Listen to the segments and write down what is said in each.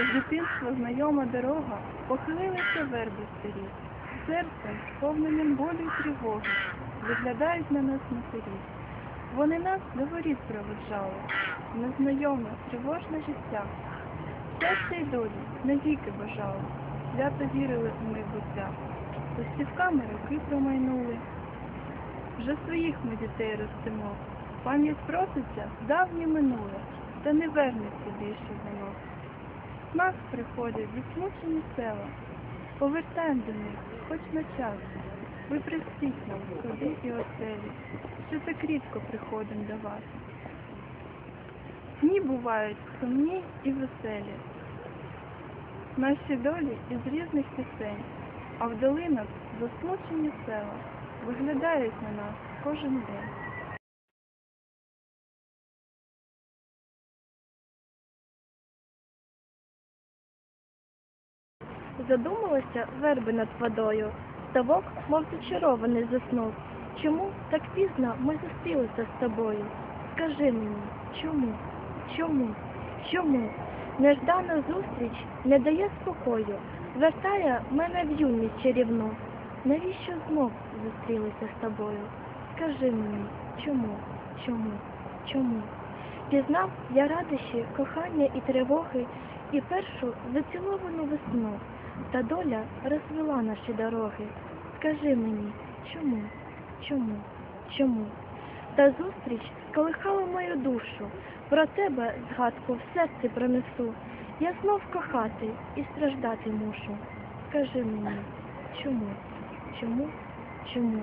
з дитинства знайома дорога, похилилися верби старі, серцем, сповненим болю й тривоги, виглядають на нас матері. Вони нас до воріт проведжали, незнайоме, тривожне життя. Щастя й долі навіки бажали, свято вірили у майбуття. Листівками роки промайнули. Вже своїх ми дітей ростимо. Пам'ять проситься в давнє минуле, та не вернеться більше воно. З нас приходять засмучені села, повертаємо до них, хоч на час. Ви простіть нам, ходи і оселі, що так рідко приходимо до вас. Дні бувають сумні і веселі. Наші долі із різних пісень, а в долинах засмучені села виглядають на нас кожен день. Задумалася верби над водою. Ставок, мов зачарований, заснув. Чому так пізно ми зустрілися з тобою? Скажи мені, чому? Чому? Чому? Неждана зустріч не дає спокою, вертає мене в юність чарівну. Навіщо знов зустрілися з тобою? Скажи мені, чому? Чому? Чому? Пізнав я радощі, кохання і тривоги, і першу заціловану весну. Та доля розвела наші дороги. Скажи мені, чому, чому, чому? Та зустріч сколихала мою душу. Про тебе згадку в серці пронесу. Я знов кохати і страждати мушу. Скажи мені, чому, чому, чому?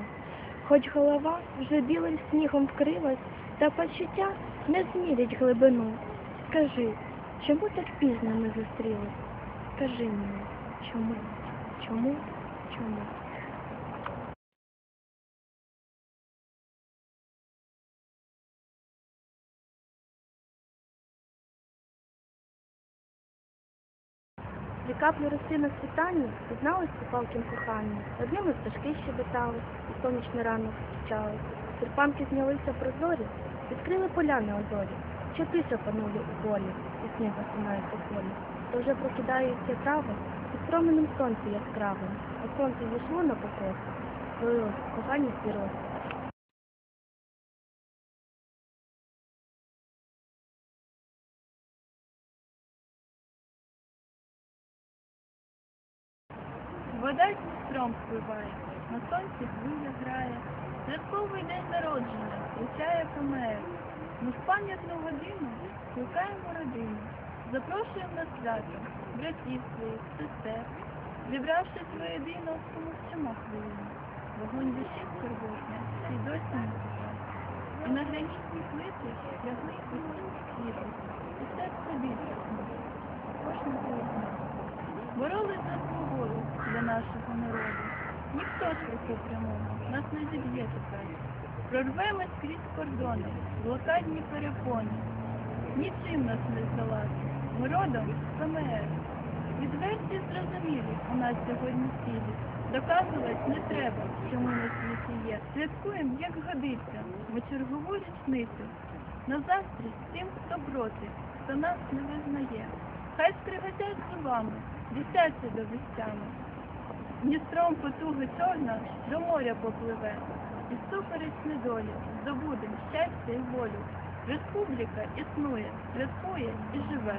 Хоч голова вже білим снігом вкрилась, та почуття не змірять глибину. Скажи, чому так пізно ми зустрілись? Скажи мені, чому, чому, чому? Дві каплі роси на світанні пізнались у палким коханні. Ними пташки щебетали, і сонячний ранок зустрічали. Серпанки знялися прозорі, відкрили поляни озорі. Ще тиша панує у полі, і сніг засинає по полі. То вже прокидається трави під променем сонця яскравим, а сонце зійшло на покос, злилось кохання сірос. Вода зі стром спливає, на сонці хвиля грає, святковий день народження, зустрічає помер. Ми в пам'ятну годину кликаємо родину, запрошуємо на свято, братів своїх, сестер, зібравшись воєдино, помовчимо хвилину. Вогонь душі скорботня, і досі не пожар. І на гранітні плити лягли усі світло, і серце більше кожна полотна. Боролись за свободу для нашого народу. Ніхто ж руку прямому нас не зіб'є тепер. Прорвемось крізь кордони, блокадні перепони. Нічим нас не здолати. Родом ФМР. Відверті зрозумілі у нас сьогодні цілі. Доказувати не треба, що ми на світі є. Святкуємо, як годиться, ми чергову річницю. На заздрість тим, хто проти, хто нас не визнає. Хай скриготять зубами, дістяться до вістями. Дністром потуги чорна до моря попливе. І супереч недолі здобудем щастя і волю. Республіка існує, святкує і живе.